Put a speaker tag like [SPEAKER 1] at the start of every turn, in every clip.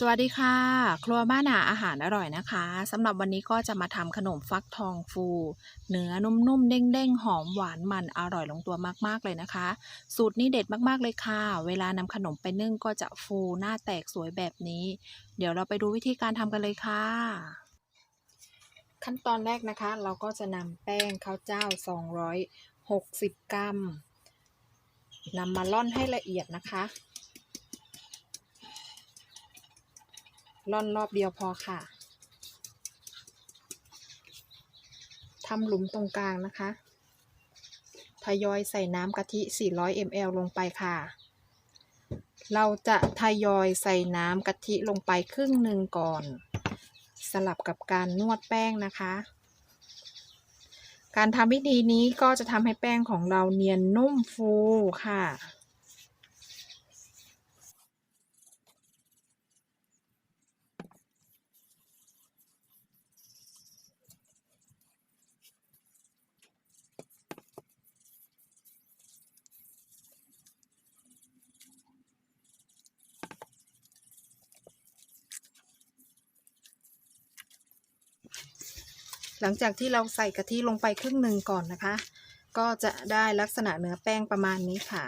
[SPEAKER 1] สวัสดีค่ะ ครัวบ้านนาอาหารอร่อยนะคะสำหรับวันนี้ก็จะมาทำขนมฟักทองฟู เนื้อนุ่มๆเด้งๆหอมหวานมันอร่อยลงตัวมากๆเลยนะคะ สูตรนี้เด็ดมากๆเลยค่ะ เวลานำขนมไปนึ่งก็จะฟูหน้าแตกสวยแบบนี้ เดี๋ยวเราไปดูวิธีการทำกันเลยค่ะ ขั้นตอนแรกนะคะ เราก็จะนำแป้งข้าวเจ้า 260 กรัมนำมาล่อนให้ละเอียดนะคะ ร่อนรอบเดียวพอค่ะทำหลุมตรงกลางนะคะทยอยใส่น้ำกะทิ 400 ml ลงไปค่ะ เราจะทยอยใส่น้ำกะทิลงไปครึ่งหนึ่งก่อน สลับกับการนวดแป้งนะคะ การทำวิธีนี้ก็จะทำให้แป้งของเราเนียนนุ่มฟูค่ะ หลังจากที่เราใส่กะทิลงไปครึ่งหนึ่งก่อนนะคะ ก็จะได้ลักษณะเนื้อแป้งประมาณนี้ค่ะ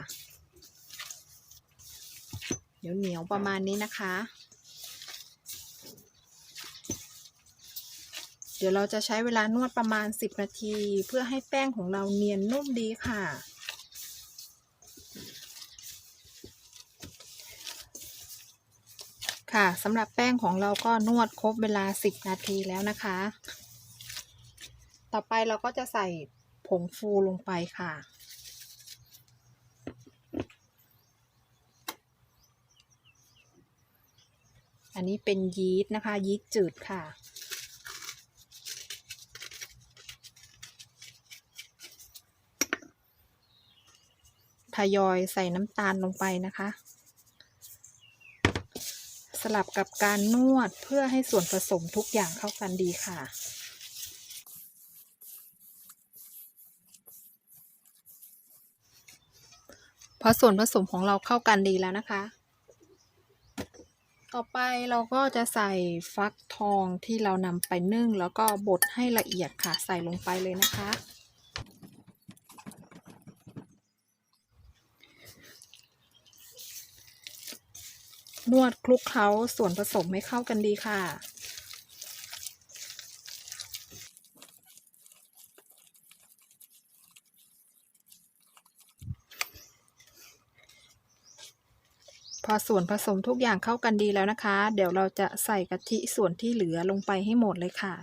[SPEAKER 1] เหนียวเหนียวประมาณนี้นะคะ เดี๋ยวเราจะใช้เวลานวดประมาณ 10 นาที เพื่อให้แป้งของเราเนียนนุ่มดีค่ะค่ะสำหรับแป้งของเราก็นวดครบเวลา 10 นาทีแล้วนะคะ ต่อไปเราก็จะใส่ผงฟูลงไปค่ะ อันนี้เป็นยีสต์นะคะ ยีสต์จืดค่ะ ทยอยใส่น้ำตาลลงไปนะคะ สลับกับการนวดเพื่อให้ส่วนผสมทุกอย่างเข้ากันดีค่ะ พอส่วนผสมของเราเข้ากันดีแล้วนะคะ ต่อไปเราก็จะใส่ฟักทองที่เรานำไปนึ่ง แล้วก็บดให้ละเอียดค่ะ ใส่ลงไปเลยนะคะ นวดคลุกเคล้าส่วนผสมให้เข้ากันดีค่ะ พอส่วนผสมทุกอย่างเข้ากันดีแล้วนะคะ เดี๋ยวเราจะใส่กะทิส่วนที่เหลือลงไปให้หมดเลยค่ะ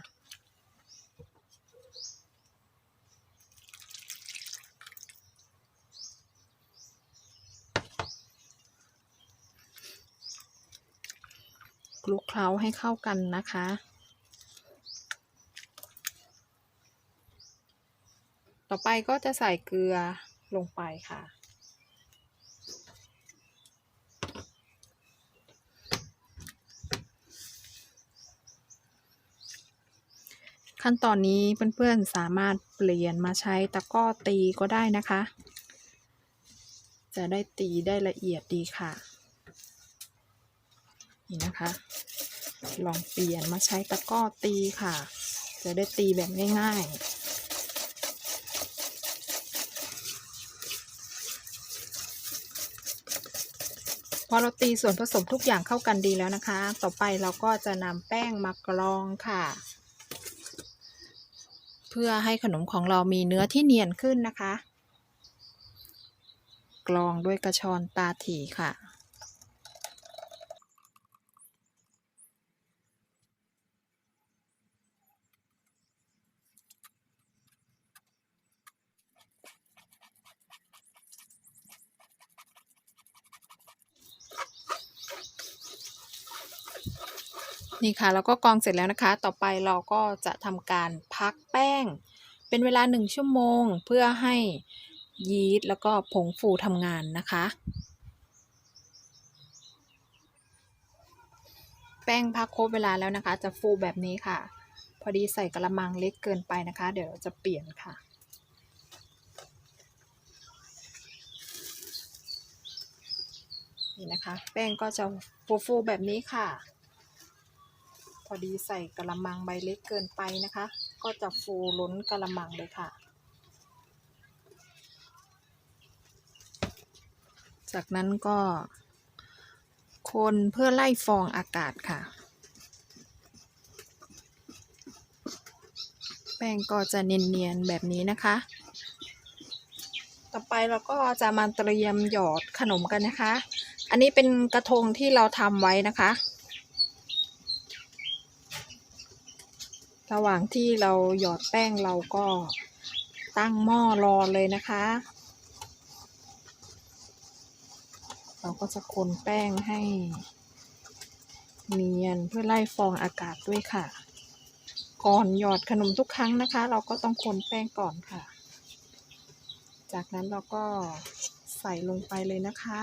[SPEAKER 1] คลุกเคล้าให้เข้ากันนะคะต่อไปก็จะใส่เกลือลงไปค่ะ ขั้นตอนนี้เพื่อนๆสามารถเปลี่ยนมาใช้ตะก้อตีก็ได้นะคะ จะได้ตีได้ละเอียดดีค่ะ นี่นะคะ ลองเปลี่ยนมาใช้ตะก้อตีค่ะ จะได้ตีแบบง่ายๆพอเราตีส่วนผสมทุกอย่างเข้ากันดีแล้วนะคะ ต่อไปเราก็จะนำแป้งมากรองค่ะ พื่อให้ขนมของเรามีเนื้อที่เนียนขึ้นนะคะ กรองด้วยกระชอนตาถี่ค่ะ นี่ค่ะแล้วก็กรองเสร็จแล้วนะคะ ต่อไปเราก็จะทำการพักแป้ง เป็นเวลา 1 ชั่วโมง เพื่อให้ยีสต์แล้วก็ผงฟูทำงานนะคะ แป้งพักครบเวลาแล้วนะคะ จะฟูแบบนี้ค่ะ พอดีใส่กระมังเล็กเกินไปนะคะ เดี๋ยวจะเปลี่ยนค่ะนี่นะคะ แป้งก็จะฟูๆแบบนี้ค่ะ พอดีใส่กระมังใบเล็กเกินไปนะคะ ก็จะฟูล้นกระมังเลยค่ะ จากนั้นก็คนเพื่อไล่ฟองอากาศค่ะ แป้งก็จะเนียนๆแบบนี้นะคะ ต่อไปเราก็จะมาเตรียมหยอดขนมกันนะคะ อันนี้เป็นกระทงที่เราทำไว้นะคะ ระหว่างที่เราหยอดแป้งเราก็ตั้งหม้อรอเลยนะคะ เราก็จะคนแป้งให้เนียนเพื่อไล่ฟองอากาศด้วยค่ะ ก่อนหยอดขนมทุกครั้งนะคะ เราก็ต้องคนแป้งก่อนค่ะ จากนั้นเราก็ใส่ลงไปเลยนะคะ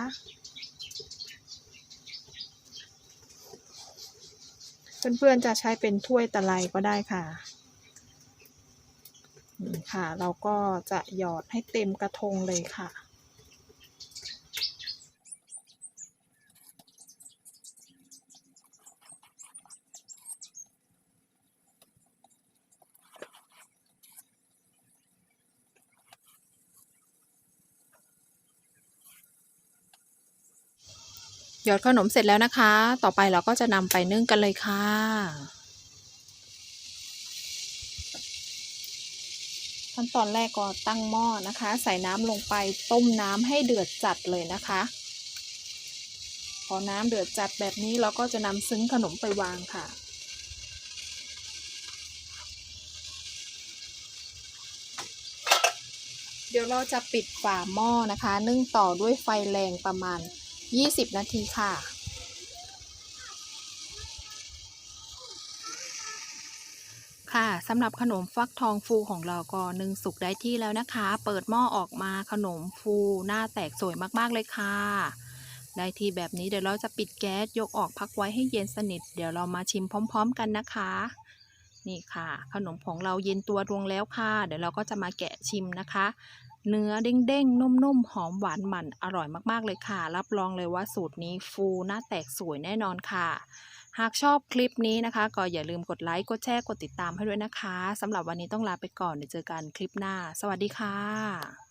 [SPEAKER 1] เพื่อนๆจะใช้เป็นถ้วยตะไลก็ได้ค่ะนี่ค่ะ เราก็จะหยอดให้เต็มกระทงเลยค่ะ หยอดขนมเสร็จแล้วนะคะ ต่อไปเราก็จะนำไปนึ่งกันเลยค่ะ ขั้นตอนแรกก็ตั้งหม้อนะคะ ใส่น้ำลงไปต้มน้ำให้เดือดจัดเลยนะคะ พอน้ำเดือดจัดแบบนี้เราก็จะนำซึ้งขนมไปวางค่ะเดี๋ยวเราจะปิดฝาหม้อนะคะ นึ่งต่อด้วยไฟแรงประมาณ 20 นาทีค่ะ ค่ะสำหรับขนมฟักทองฟูของเราก็นึ่งสุกได้ที่แล้วนะคะ เปิดหม้อออกมาขนมฟูหน้าแตกสวยมาก ๆ เลยค่ะ ได้ที่แบบนี้เดี๋ยวเราจะปิดแก๊สยกออกพักไว้ให้เย็นสนิท เดี๋ยวเรามาชิมพร้อม ๆ กันนะคะ นี่ค่ะ ขนมของเราเย็นตัวลงแล้วค่ะ เดี๋ยวเราก็จะมาแกะชิมนะคะ เนื้อเด้งๆ นุ่มๆ หอมหวานมันอร่อยมากๆเลยค่ะ รับรองเลยว่าสูตรนี้ฟูหน้าแตกสวยแน่นอนค่ะ หากชอบคลิปนี้นะคะ ก็อย่าลืมกดไลค์กดแชร์กดติดตามให้ด้วยนะคะสำหรับวันนี้ต้องลาไปก่อนเดี๋ยวเจอกันคลิปหน้า สวัสดีค่ะ